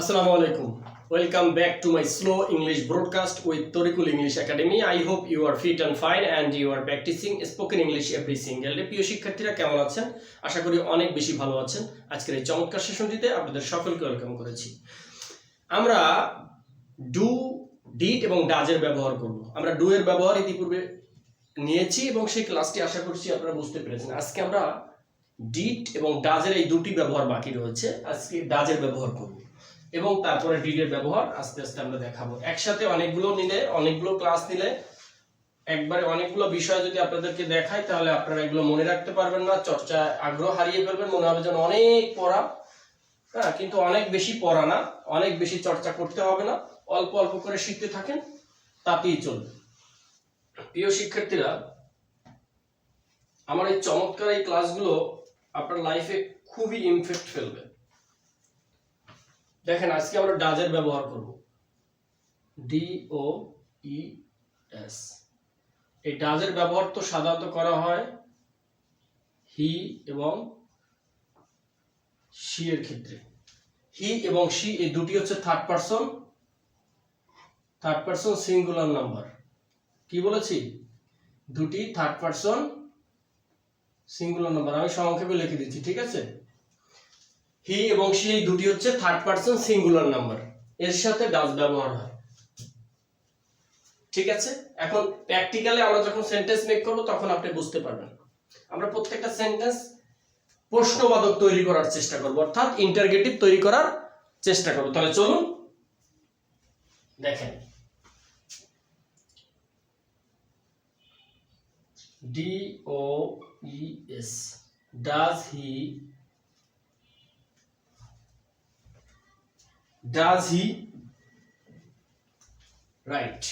Assalamu আলাইকুম। Welcome back to my slow English broadcast with Torikul English Academy. I hope you are fit and fine and you are practicing spoken English every single day. প্রিয় শিক্ষার্থীরা, কেমন আছেন? আশা করি অনেক বেশি ভালো আছেন। আজকের এই চমৎকার সেশনটিতে আপনাদের সকলকে ওয়েলকাম করেছি। আমরা ডু ডিট এবং ডাজের ব্যবহার করব। আমরা ডু এর ব্যবহার ইতিপূর্বে নিয়েছি এবং সেই ক্লাসটি আশা করছি আপনারা বুঝতে পেরেছেন। আজকে আমরা ডিট এবং ডাজের এই দুটি ব্যবহার বাকি রয়েছে। আজকে ডাজের ব্যবহার করব। এবং তারপরে ডিটের ব্যবহার আস্তে আস্তে আমরা দেখাবো। একসাথে অনেকগুলো নিলে, অনেকগুলো ক্লাস নিলে, একবারে অনেকগুলো বিষয় যদি আপনাদেরকে দেখাই, তাহলে আপনারা এগুলো মনে রাখতে পারবেন না, চর্চা, আগ্রহ হারিয়ে ফেলবেন, মনে হবে যেন অনেক পড়া। হ্যাঁ কিন্তু অনেক বেশি পড়া না, অনেক বেশি চর্চা করতে হবে না, অল্প অল্প করে শিখতে থাকেন, তাতেই চলবে। প্রিয় শিক্ষার্থীরা, আমার এই চমৎকার এই ক্লাসগুলো আপনার লাইফে খুবই ইমফেক্ট ফেলবে। দেখেন, আজকে আমরা ডাজের ব্যবহার করব। ডি ও ই এস এই ডাজের ব্যবহার তো সাধারণত করা হয় হি এবং সি এর ক্ষেত্রে। হি এবং সি এই দুটি হচ্ছে third person third person singular number কি বলেছি? দুটি থার্ড পারসন সিঙ্গুলার নাম্বার আমি সংক্ষেপে লিখে দিচ্ছি, ঠিক আছে? হি এবং সি এই দুটি হচ্ছে থার্ড পারসন সিঙ্গুলার নাম্বার এর সাথে ডাজ ব্যবহার হয়। ঠিক আছে? এখন প্র্যাকটিক্যালি আমরা যখন সেন্টেন্স মেক করব, তখন আপনি বুঝতে পারবেন। আমরা প্রত্যেকটা সেন্টেন্স প্রশ্নবাদক তৈরি করার চেষ্টা করব, অর্থাৎ ইন্টারগেটিভ তৈরি করার চেষ্টা করব। তাহলে চলুন, দেখেন। D O E S does he does he write?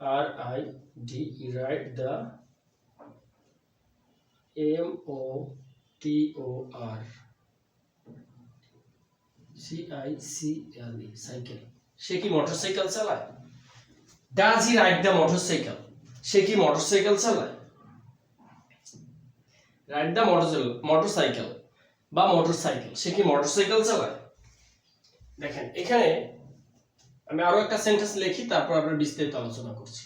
R i d e write the m o t o r. C i c l e cycle সে কি মোটরসাইকেল চালায়? Does he ride the motorcycle সে কি motorcycle চালায়? Ride the motorcycle বা motorcycle সে কি motorcycle চালায়? দেখেন, এখানে আমি আরও একটা সেন্টেন্স লিখি, তারপর আমরা বিস্তারিত আলোচনা করছি।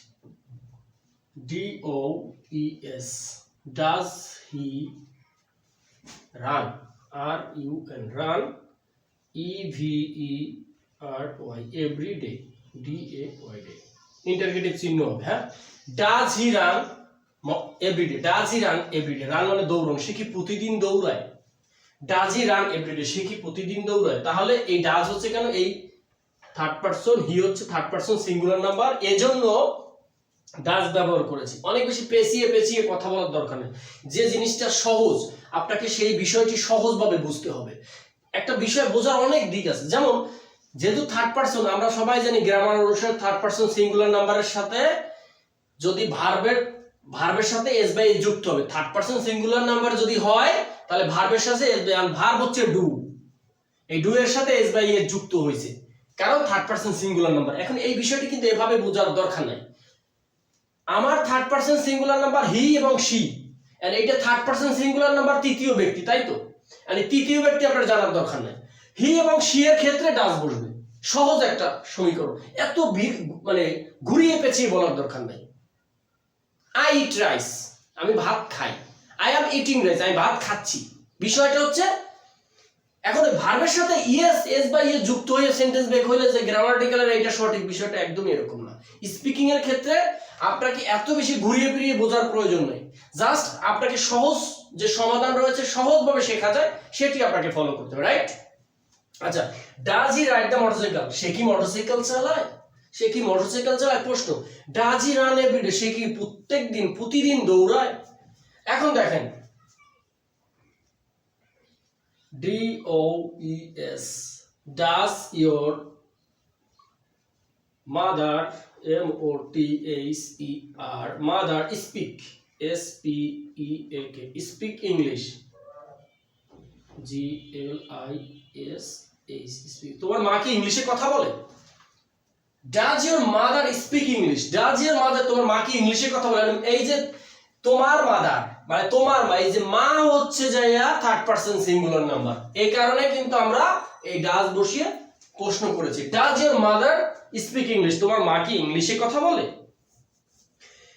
D O E S does he run R U N run E V E R Y every day D A Y day interrogative চিহ্ন হবে হ্যাঁ? Does he run everyday does he run everyday run মানে দৌড়ন, সে কি প্রতিদিন দৌড়ায়? Does run everyday সে কি প্রতিদিন দৌড়ায়? তাহলে এই ডাজ হচ্ছে কেন? এই থার্ড পারসন হি হচ্ছে থার্ড পারসন সিঙ্গুলার নাম্বার এজন্য ডাজ ব্যবহার করেছি। অনেক বেশি পেঁচিয়ে পেঁচিয়ে কথা বলার দরকার নেই। যে জিনিসটা সহজ, আপনাকে সেই বিষয়টি সহজভাবে বুঝতে হবে। একটা বিষয় বোঝার অনেক দিক আছে। যেমন, যেহেতু থার্ড পারসন আমরা সবাই জানি গ্রামার অনুসারে থার্ড পারসন সিঙ্গুলার নাম্বারের সাথে যদি ভার্বের ভার্বের সাথে এস বাই যুক্ত হবে। থার্ড পারসন সিঙ্গুলার নাম্বার যদি হয় তাহলে ভার্বের সাথে এস বাই ভার্ব হচ্ছে ডু এই ডু এর সাথে এস বাই এর যুক্ত হয়েছে। কারণ থার্ড পারসন সিঙ্গুলার নাম্বার এখন এই বিষয়টি কিন্তু এভাবে বোঝার দরকার নাই। আমার third person singular number he এবং সি আর এইটা থার্ড পারসন সিঙ্গুলার নাম্বার তৃতীয় ব্যক্তি, তাই তো? আর তৃতীয় ব্যক্তি আপনার জানার দরকার নাই। হি এবং সি এর ক্ষেত্রে ডাস বসবে। সহজ একটা সমীকরণ। এত মানে ঘুরিয়ে পেঁচিয়ে বলার দরকার নাই। আই ইট রাইস আমি ভাত খাই। আই অ্যাম ইটিং রাইস আমি ভাত খাচ্ছি। বিষয়টা হচ্ছে, এখন ভার্বের সাথে ইয়েস এস বা ইয়ে যুক্ত হয়ে সেন্টেন্স বেক হইলে যে গ্রামাটিক্যালের এটা সঠিক বিষয়টা একদম এরকম না। স্পিকিং এর ক্ষেত্রে আপনাকে এত বেশি ঘুরিয়ে ফিরিয়ে বোঝার প্রয়োজন নেই। জাস্ট আপনাকে সহজ যে সমাধান রয়েছে, সহজভাবে শেখা যায়, সেটি আপনাকে ফলো করতে হবে রাইট আচ্ছা does he ride the motorcycle সে কি মোটরসাইকেল চালায়? সে কি মোটরসাইকেল চালায়? প্রশ্ন ডাজ হি রান এভরিডে সে কি প্রত্যেক দিন প্রতিদিন দৌড়ায়? এখন দেখেন। D O E S your mother M O T H E R mother speak S P E A K speak English G L I S H speak তোমার মা কি ইংলিশে কথা বলে? Does your mother speak English does your mother তোমার মা কি ইংলিশে কথা বলে? এই যে তোমার মাদার মানে তোমার মা, এই যে মা হচ্ছে যাইয়া থার্ড পার্সন সিঙ্গুলার নাম্বার এই কারণে কিন্তু আমরা এই ডাজ বসিয়ে প্রশ্ন করেছি। Does your mother speak English তোমার মা কি ইংলিশে কথা বলে?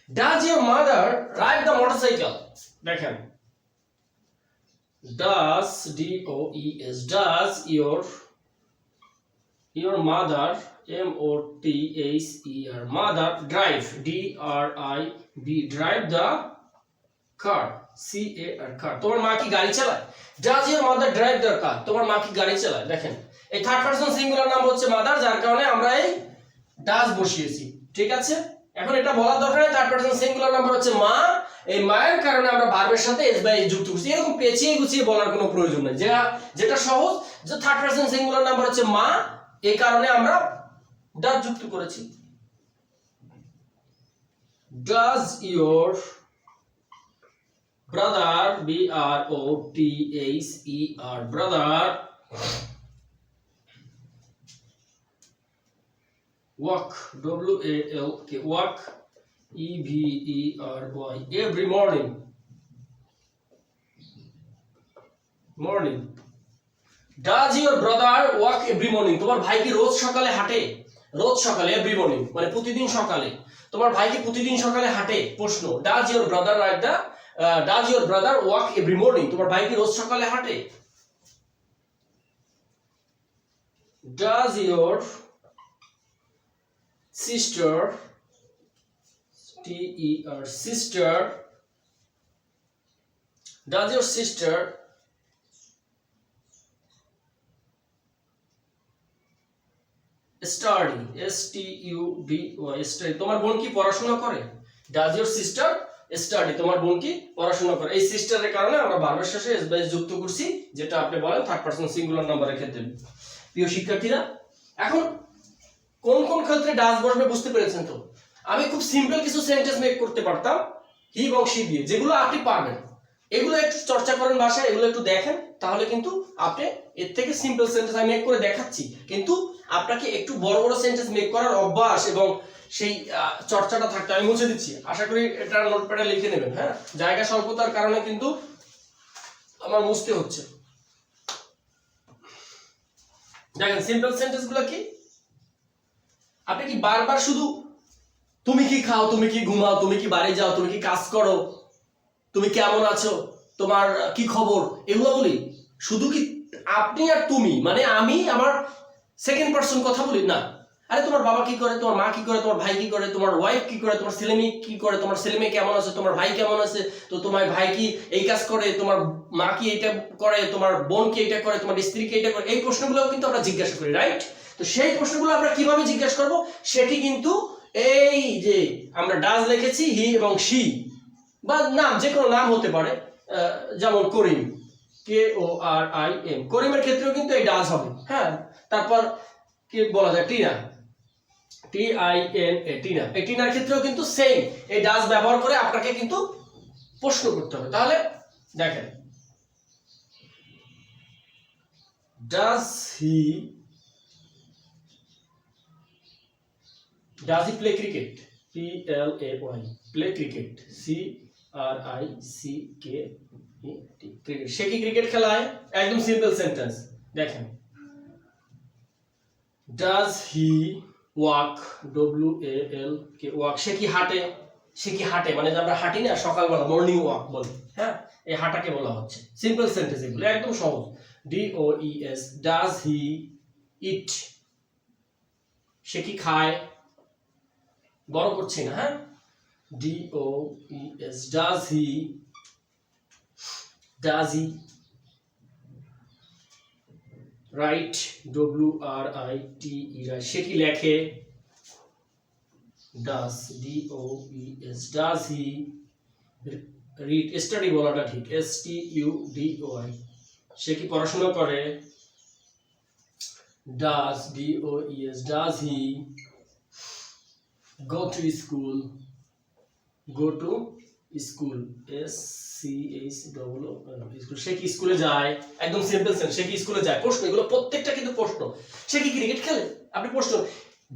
Does your mother ride the motorcycle দেখেন। Does D O E S does your your mother, M O T H E R, mother drive, D R I B drive the car C A R car তোমার মা কি গাড়ি চালায়? Does your mother drive the car তোমার মা কি গাড়ি চালায়? দেখেন। এই থার্ড পারসন সিঙ্গুলার নাম হচ্ছে মাদার যার কারণে আমরা এই ডাজ বসিয়েছি। ঠিক আছে? এখন এটা বলার দরকার নেই। থার্ড পারসন সিঙ্গুলার নাম্বার হচ্ছে মা। এই মায়ের কারণে আমরা ভার্বের সাথে এস বাই এস যুক্ত করছি। এরকম পেঁচিয়ে গুছিয়ে বলার কোনো প্রয়োজন নেই। যেটা যেটা সহজ, যে থার্ড পারসন সিঙ্গুলার নাম্বার হচ্ছে মা। এই কারণে আমরা ডাজ যুক্ত করেছি। Does your brother B R O T H E R brother walk W A L K walk E V E R Y every morning morning does your brother walk every morning তোমার ভাই কি রোজ সকালে হাঁটে? রোজ সকালে every morning মানে প্রতিদিন সকালে। তোমার ভাই কি প্রতিদিন সকালে হাঁটে? প্রশ্ন। Does your brother ride the does your brother walk every morning তোমার ভাই কি রোজ সকালে হাঁটে? Does your sister T E R sister does your sister study S T U D Y study তোমার বোন কি পড়াশোনা করে? ডাজ ইউর সিস্টার স্টাডি তোমার বোন কি পড়াশোনা করে? এই সিস্টারের কারণে আমরা বারবার শেষে এস বাইস যুক্ত করছি, যেটা আপনি বলেন থার্ড পার্সন সিঙ্গুলার নাম্বারের ক্ষেত্রে। প্রিয় শিক্ষার্থীরা, এখন কোন কোন ক্ষেত্রে ডাজ বসবে বুঝতে পেরেছেন তো? আমি খুব সিম্পল কিছু সেন্টেন্স মেক করতে পারতাম হি এবং সি দিয়ে, যেগুলো আপনি পারবেন। এগুলো একটু চর্চা করেন বাসায় এগুলো একটু দেখেন, তাহলে কিন্তু আপনি এর থেকে সিম্পল সেন্টেন্স আমি মেক করে দেখাচ্ছি। কিন্তু আপনাকে একটু বড় বড় সেন্টেন্স মেক করার অভ্যাস এবং সেই চর্চাটা থাকতে আমি মুছে দিচ্ছি। আশা করি এটা নোটপ্যাডে লিখে নেবেন হ্যাঁ? জায়গা স্বল্পতার কারণে কিন্তু আমার মুছতে হচ্ছে। দেখেন সিম্পল সেন্টেন্সগুলো কি? আপনি কি বারবার শুধু তুমি কি খাও, তুমি কি ঘুমাও, তুমি কি বাড়ি যাও, তুমি কি কাজ করো, তুমি কেমন আছো, তোমার কি খবর, এগুলো বলি। শুধু কি আপনি আর তুমি মানে আমি, আমার সেকেন্ড পার্সন কথা বলি, না। আরে, তোমার বাবা কি করে? তোমার মা কি করে? তোমার ভাই কি করে? তোমার ওয়াইফ কি করে? তোমার ছেলে মেয়ে কি করে? তোমার ছেলে মেয়ে কেমন আছে? তোমার ভাই কেমন আছে? তো তোমার ভাই কি এই কাজ করে? তোমার মা কি এইটা করে? তোমার বোন কি এইটা করে? তোমার স্ত্রী কি এইটা করে? এই প্রশ্নগুলোও কিন্তু আমরা জিজ্ঞাসা করি রাইট তো সেই প্রশ্নগুলো আমরা কীভাবে জিজ্ঞাসা করব? সেটি কিন্তু এই যে আমরা ডাজ লিখেছি হি এবং সি বা নাম যে কোনো নাম হতে পারে যেমন করিম। কে ও আর আই এম করিমের ক্ষেত্রেও কিন্তু এই ডাজ হবে হ্যাঁ? তারপর কি বলা যায়? Tina. T I N A, Tina. এই টিনার ক্ষেত্রেও কিন্তু সেম এই ব্যবহার করে আপনাকে কিন্তু প্রশ্ন করতে হবে। তাহলে দেখেন। Does he does he play cricket P L A Y play cricket C R I C K সে কি ক্রিকেট খেলায় একদম সিম্পল সেন্টেন্স দেখেন। Does he walk W A L K walk সে কি হাঁটে? সে কি হাঁটে? মানে আমরা হাঁটি না, সকালবেলা মর্নিং ওয়াক বলি হ্যাঁ? এই হাঁটাকে বলা হচ্ছে। সিম্পল সেন্টেন্স এগুলো, একদম সহজ। D O E S does he eat সে কি খায়? বড় করছি না হ্যাঁ? D O E S does he does he write W R I T E সে কি লেখে does D O E S does he read study বলাটা ঠিক S T U D O I সে কি পড়াশোনা করে? Does D O E S does he go to school, go to s c h double o school. সে কি স্কুলে যায়? একদম simple sense সে কি স্কুলে যায়? প্রশ্ন, এগুলো প্রত্যেকটা কিন্তু প্রশ্ন। সে কি ক্রিকেট খেলে? আপনি প্রশ্ন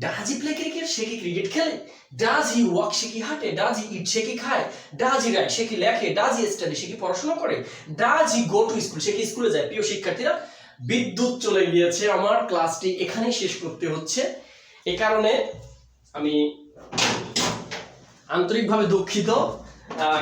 ডাজ হি প্লে ক্রিকেট সে কি ক্রিকেট খেলে? ডাজ হি ওয়াক সে কি হাঁটে? ডাজ হি ইট সে কি খায়? ডাজ হি রাইট সে কি লেখে? ডাজ হি স্টাডি সে কি পড়াশোনা করে? Does he go to school সে কি স্কুলে যায়? প্রিয় শিক্ষার্থীরা, বিদ্যুৎ চলে গিয়েছে আমার ক্লাসটি এখানেই শেষ করতে হচ্ছে। এ কারণে আমি আন্তরিকভাবে দুঃখিত।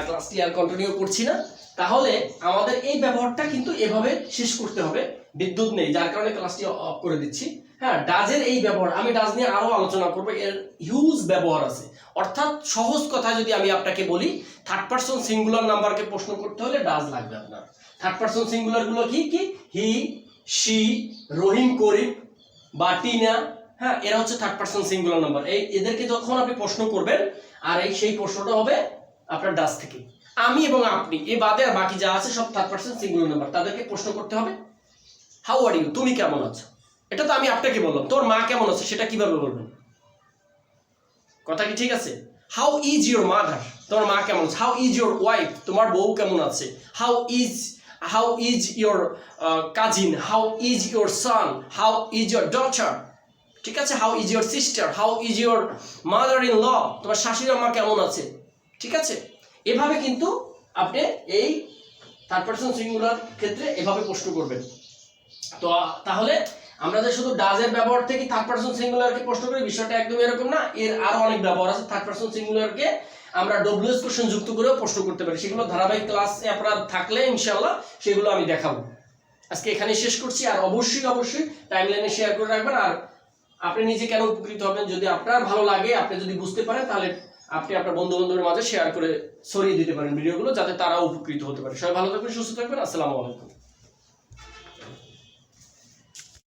ক্লাসটি আর কন্টিনিউ করছি না। তাহলে আমাদের এই ব্যবহারটা কিন্তু এভাবে শেষ করতে হবে। বিদ্যুৎ নেই, যার কারণে ক্লাসটি অফ করে দিচ্ছি। হ্যাঁ ডাজের এই ব্যবহার, আমি ডাজ নিয়ে আরও আলোচনা করব। এর হিউজ ব্যবহার আছে। অর্থাৎ সহজ কথা যদি আমি আপনাকে বলি থার্ড পার্সন সিঙ্গুলার নাম্বারকে প্রশ্ন করতে হলে ডাজ লাগবে আপনার। থার্ড পার্সন সিঙ্গুলারগুলো কি কি? হি শি রহিম করিম বা টিনা। হ্যাঁ এরা হচ্ছে থার্ড পার্সন সিঙ্গুলার নাম্বার এই, এদেরকে যখন আপনি প্রশ্ন করবেন, আর এই সেই প্রশ্নটা হবে আপনার ডাস থেকে আমি এবং আপনি, এ বাদে আর বাকি যা আছে সব থার্ড পার্সন সিঙ্গুলার নাম্বার তাদেরকে প্রশ্ন করতে হবে হাউ আর ইউ তুমি কেমন আছো? এটা তো আমি আপনাকে বললাম। তোর মা কেমন আছে সেটা কীভাবে বলবেন? কথা কি ঠিক আছে? হাউ ইজ ইউর মাদার তোমার মা কেমন আছে? হাউ ইজ ইউর ওয়াইফ তোমার বউ কেমন আছে? How is how is your cousin how is your son how is your daughter ঠিক আছে? How is your sister how is your mother in law তোমার শাশুড়ি মা কেমন আছে? ঠিক আছে? এভাবে কিন্তু আপনি এই থার্ড পার্সন সিঙ্গুলার ক্ষেত্রে এভাবে প্রশ্ন করবেন। তো, তাহলে আমরা যে শুধু ডাজের ব্যবহার থেকে থার্ড পার্সন সিঙ্গুলারকে প্রশ্ন করি, বিষয়টা একদম এরকম না। এর আরও অনেক ব্যবহার আছে। থার্ড পার্সন সিঙ্গুলারকে আমরা ডব্লিউএস কোশ্চেন যুক্ত করেও প্রশ্ন করতে পারি। সেগুলো ধারাবাহিক ক্লাসে আপনার থাকলে ইনশাল্লাহ সেগুলো আমি দেখাবো। আজকে এখানে শেষ করছি। আর অবশ্যই অবশ্যই টাইমলাইনে শেয়ার করে রাখবেন। আর আপনি নিজে কেন উপকৃত হবেন? যদি আপনার ভালো লাগে, আপনি যদি বুঝতে পারেন, তাহলে আপনি আপনার বন্ধু বান্ধবের মাঝে শেয়ার করে ছড়িয়ে দিতে পারেন ভিডিওগুলো যাতে তারা উপকৃত হতে পারে। সবাই ভালো থাকবেন, সুস্থ থাকবেন, আসসালামু আলাইকুম।